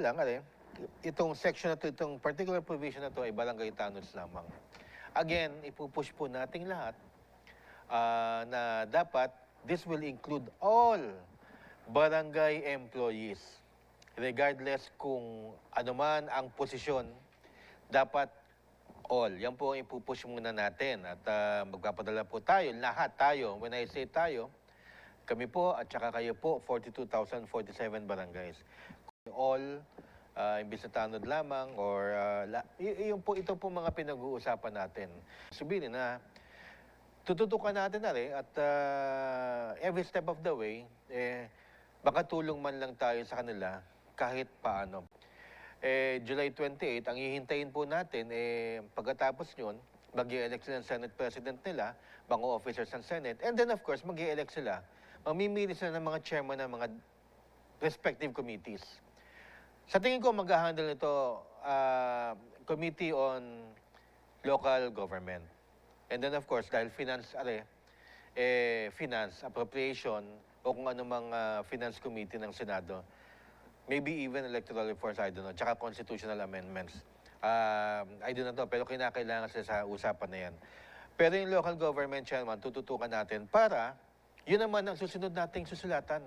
Lang, ano, itong section na to, itong particular provision na to ay barangay tanons lamang. Again, ipupush po nating lahat ah, na dapat this will include all barangay employees. Regardless kung ano man ang posisyon, dapat all. Yan po ang ipupush muna natin. At ah, magpapadala po tayo, lahat tayo, when I say tayo, kami po at saka kayo po, 42,047 barangays. All, uh, imbis na tanod lamang, or uh, la, y- yung po, ito po mga pinag-uusapan natin. Sabihin na, tututukan natin na rin at uh, every step of the way, eh, baka tulong man lang tayo sa kanila kahit paano. Eh, July 28, ang hihintayin po natin, eh, pagkatapos yun, mag elect sila ng Senate President nila, mga officers ng Senate, and then of course, mag elect sila. Mamimili sila ng mga chairman ng mga respective committees. Sa tingin ko, mag-handle nito ah, Committee on Local Government. And then of course, dahil finance, are, eh, finance, appropriation, o kung ano mang ah, finance committee ng Senado, maybe even electoral reforms, I don't know, tsaka constitutional amendments. Um, I don't know, pero kinakailangan sila sa usapan na yan. Pero yung local government chairman, tututukan natin para yun naman ang susunod nating susulatan.